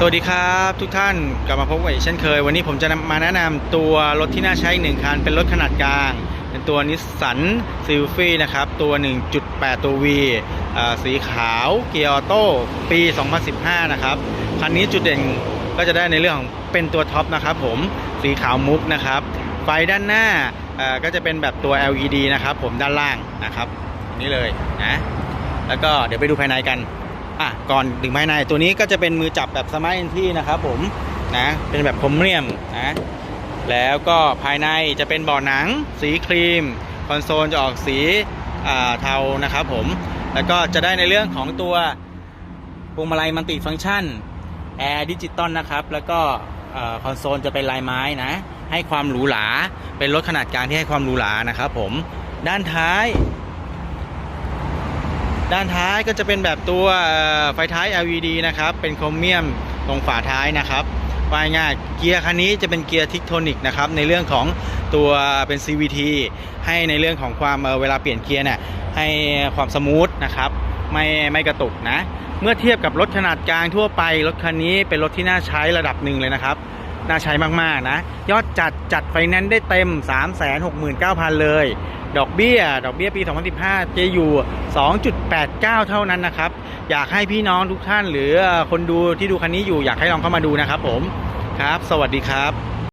สวัสดีครับทุกท่านกลับมาพบกันอีกเช่นเคย วันนี้ผมจะมาแนะนำตัวรถที่น่าใช้หนึ่งคัน เป็นรถขนาดกลาง เป็นตัวนิสสันซิลฟี่นะครับ ตัว 1.8 ตัว V อ่าสีขาวเกียร์ออโต้ปี 2015 นะครับ คันนี้จุดเด่นก็จะได้ในเรื่องของเป็นตัวท็อปนะครับผมสีขาวมุกนะครับ ไฟด้านหน้าอ่าก็จะเป็นแบบตัว LED นะครับผมด้านล่างนะครับ นี่เลยนะแล้วก็เดี๋ยวไปดูภายในกัน อะก่อนถึงภายในตัวนี้ก็จะเป็นมือจับแบบสมาร์ทเอนที่นะครับผมนะเป็นแบบพรมเรียมนะแล้วก็ภายในจะเป็นเบาะหนัง สีครีม คอนโซลจะออกสีอ่าเทานะครับผมแล้วก็จะได้ในเรื่องของตัวพวงมาลัยมัลติฟังก์ชันแอร์ดิจิตอลนะครับ แล้วก็คอนโซลจะเป็นลายไม้นะ ให้ความหรูหรา เป็นรถขนาดกลางที่ให้ความหรูหรานะครับผม ด้านท้าย ด้านท้ายก็จะเป็นแบบตัวไฟท้าย LED นะครับ เป็นโครเมียมตรงฝาท้ายนะครับว่าง่ายเกียร์คันนี้จะเป็นเกียร์ทิกโทนิกนะครับในเรื่องของตัวเป็น CVT ให้ในเรื่องของความเวลาเปลี่ยนเกียร์เนี่ยให้ความสมูทนะครับไม่ไม่กระตุกนะ เมื่อเทียบกับรถขนาดกลางทั่วไป รถคันนี้เป็นรถที่น่าใช้ระดับหนึ่งเลยนะครับ น่าใช้มากๆนะ ยอดจัดจัดไฟแนนซ์ได้เต็ม 369,000 เลย ดอกเบี้ย ดอกเบี้ยปี 2015 จะอยู่ 2.89 เท่านั้นนะครับ อยากให้พี่น้องทุกท่านหรือคนดูที่ดูคันนี้อยู่อยากให้ลองเข้ามาดูนะครับผมครับ สวัสดีครับ